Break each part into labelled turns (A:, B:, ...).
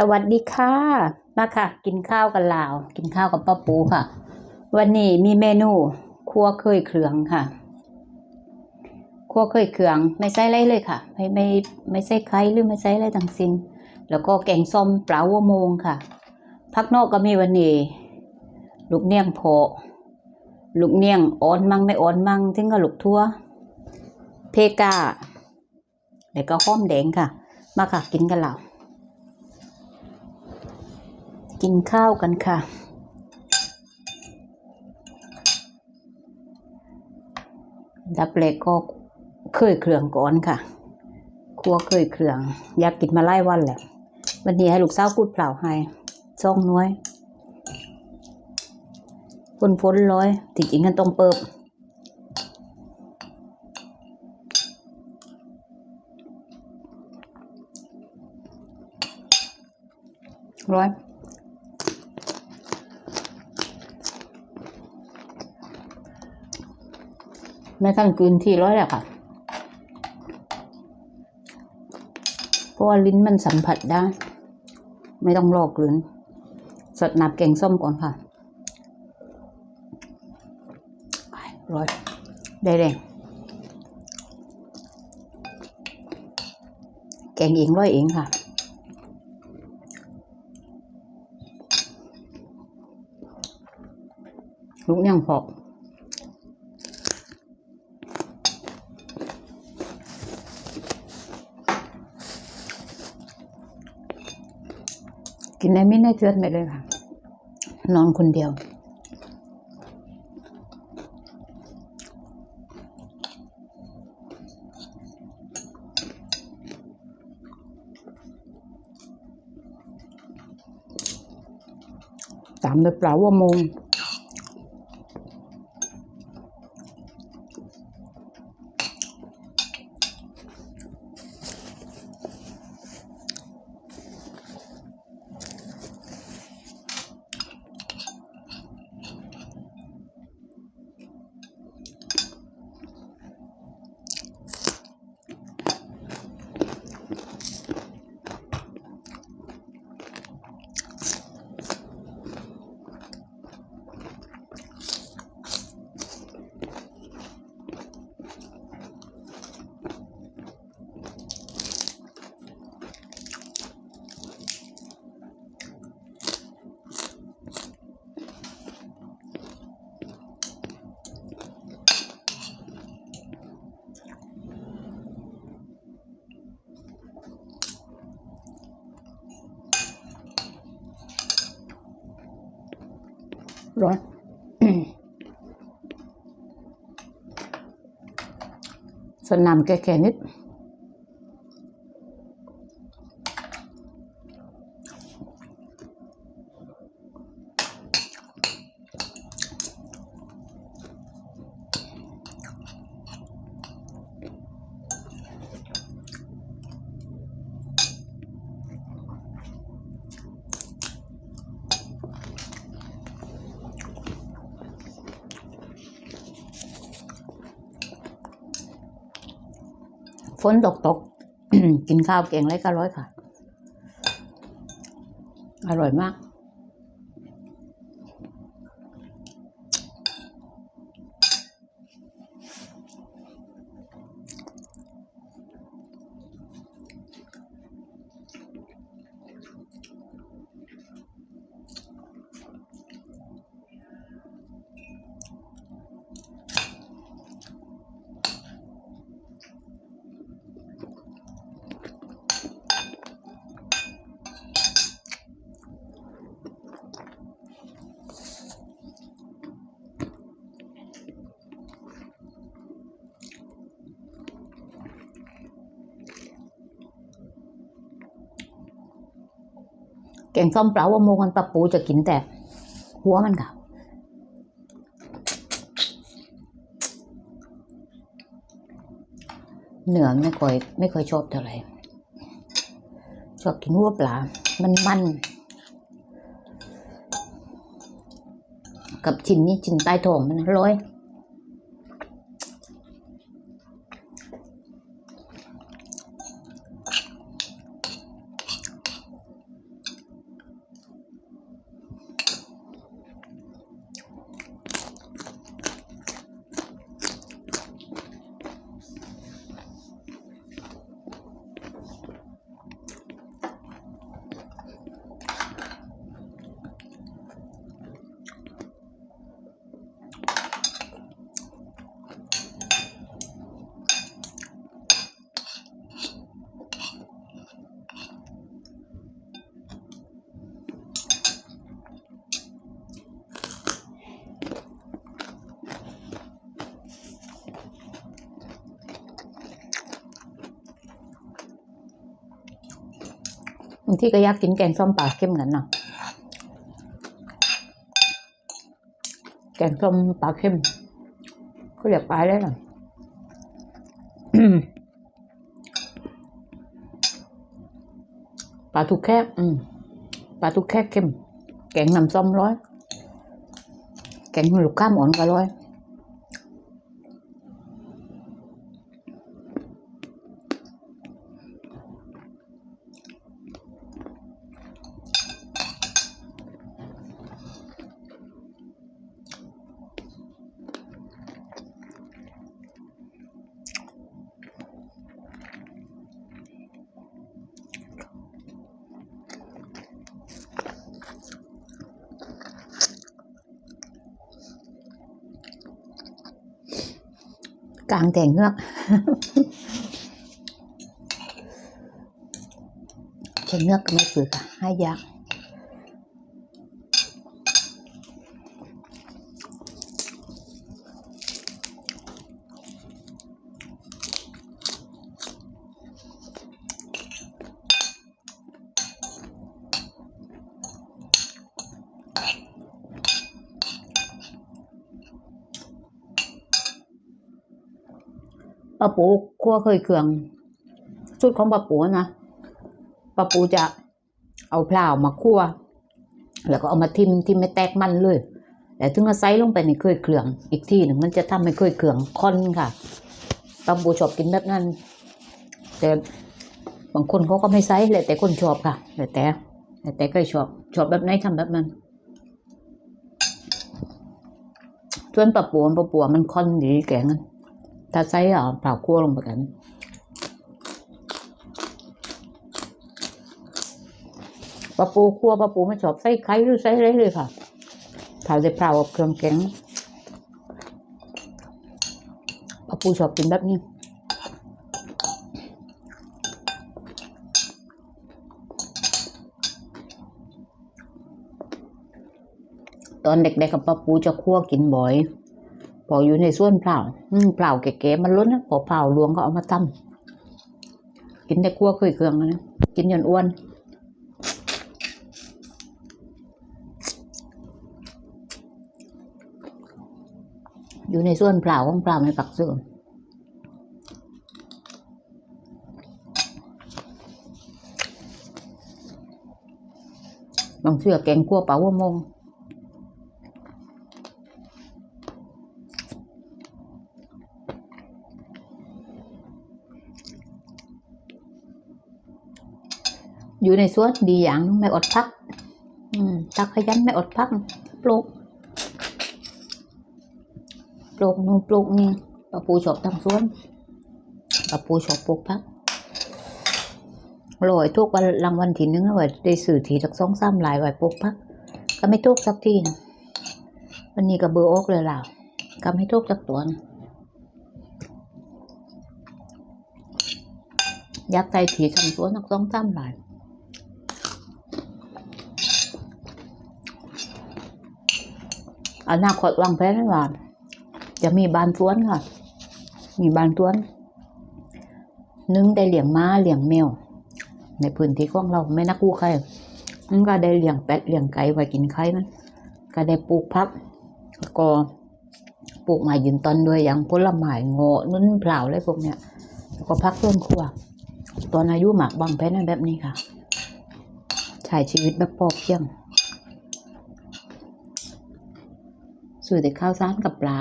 A: สวัสดีค่ะ มาค่ะ กินข้าวกันลาว กินข้าวกับป้าปูค่ะ วันนี้มีเมนูครัวเคยเครืองค่ะครัวเคยเครืองไม่ใส่อะไรเลยค่ะ ไม่ไม่ไม่ใส่ไข่หรือไม่ใส่อะไรทั้งสิ้นแล้วก็แกงส้มปลาวัวโมงค่ะพักนอกก็มีวันนี้ลูกเนียงโพลูกเนียงอ่อนมั่งไม่อ่อนมั่งถึงก็ลูกทั่ว เพกาแล้วก็ห้อมแดงค่ะ มาค่ะกินกันแล้ว กินข้าวกันค่ะ ดับเล็กก็เคยเครื่องก่อนค่ะ ครัวเคยเครื่อง อยากกินมาไล่วันแหละ วันนี้ให้ลูกสาวกูดเปล่าให้ซ่องน้อยฝนฝนร้อยจริงกันต้องเปิบร้อย ไม่ทันกลืนที่ร้อยแล้วค่ะ เพราะว่าลิ้นมันสัมผัสได้ ไม่ต้องรอกลืนสดนับแกงส้มก่อนค่ะร้อยได้แรงแกงเองร้อยเองค่ะลูกยังพอ กินได้ไม่ได้เทือนไปเลยค่ะ นอนคนเดียว ตามด้วยปลาว่าโมง ร้อนสวนน้ำแก่ๆนิด ฝนตกตกกินข้าวเก่งไรก็ร้อยค่ะ อร่อยมาก แกงส้มปลาว่าโมกันปลาปูจะกินแต่ หัวมันค่ะ เหนือไม่ค่อยไม่ค่อยชอบเท่าไหร่ชอบกินหัวปลา มันมันกับชิ้นนี้ชิ้นใต้ท้องมันร่อย บางทีก็อยากกินแกงส้มปลาเค็มกันเนาะแกงส้มปลาเค็มเขาเรียกปลาได้หรอปลาทุกแคบอืมปลาทุกแคบเค็ม แกงน้ำส้มร้อย แกงลูกข้ามอ่อนก็ร้อย กลางแต่งเงือกแต่งเงือกก็ไม่ฝึกอะให้ยาก ป้าปูคั่วเคยเครื่องสูตรของป้าปูนะป้าปูจะเอาเปล่ามาคั่ว แล้วก็เอามาทิมทิมไม่แตกมันเลย แต่ถึงเอาไซส์ลงไปในเคยเครื่อง อีกที่หนึ่งมันจะทำให้เคยเครื่องค่อนค่ะป้าปูชอบกินแบบนั้น แต่บางคนเขาก็ไม่ไซส์เลยแต่คนชอบค่ะ แต่แต่แต่แต่ก็ชอบชอบแบบไหนทำแบบนั้นส่วนปลาปัวปลาปัวมันค่อนดีแกงนั้น ถ้าใส่อะเปล่าคั่วลงไปกัน ปลาปูคั่วปลาปูไม่ชอบใส่ไข่หรือใส่อะไรเลยค่ะเผาได้เปล่ากับเครื่องแกงปลาปูชอบกินแบบนี้ตอนเด็กๆกับปลาปูจะคั่วกินบ่อย พออยู่ในส่วนเปล่าอืมเปล่าแก่ๆมันล้นนะพอเปล่าลวงก็เอามาตั้มกินได้คั่วเคยเครื่องนะกินจนอ้วนอยู่ในส่วนเปล่าของเปล่าไม่ปักเสื่อมบางเชื่อแกงคั่วเป๋าว่ามง อยู่ในสวนดีอย่างไม่อดพัก อืมถ้าขยันไม่อดพัก ปลูก ปลูกนู่นปลูกนี่ปะปูชอบทำสวนปะปูชอบปลูกพักลอยทุกวันรางวัลทีนึงเอาไว้ได้สื่อทีสักสองสามหลายไว้ปลูกพัก ก็ไม่ทุกสักทีนะวันนี้ก็เบอร์โอกเลยล่ะก็ไม่ทุกสักตัวนะอยากใจทีทำสวนสักสองสามหลาย อนาคตวางแผนไว้ว่าจะมีบ้านสวนค่ะ มีบ้านสวนนึ่งได้เลี้ยงม้าเลี้ยงแมว ในพื้นที่ของเราไม่นักกู้ใครมันก็ได้เลี้ยงเป็ดเลี้ยงไก่ไว้กินไข่มัน ก็ได้ปลูกพักก็ปลูกไม้ยืนต้นด้วยอย่างผลไม้โง่นุ่นเปล่าอะไรพวกเนี้ยแล้วก็พักเพื่อนครัวตอนอายุหมากบางแผนแบบนี้ค่ะใช้ชีวิตแบบพอเพียง ซื้อแต่ข้าวสารกับปลา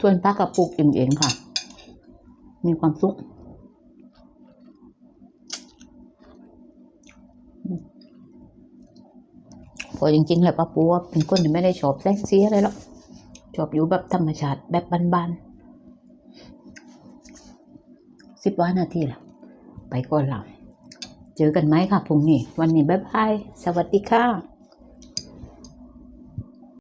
A: ส่วนปลากับปลูกเองเองค่ะ มีความสุขพอจริงๆแหล้วป้าปูว่าเป็นคนที่ไม่ได้ชอบแซ็กซี่อะไรหรอกชอบอยู่แบบธรรมชาติแบบบ้านๆสิบวันนาทีละไปก่อนละเจอกันไหมค่ะพรุ่งนี้ วันนี้บ๊ายบาย สวัสดีค่ะ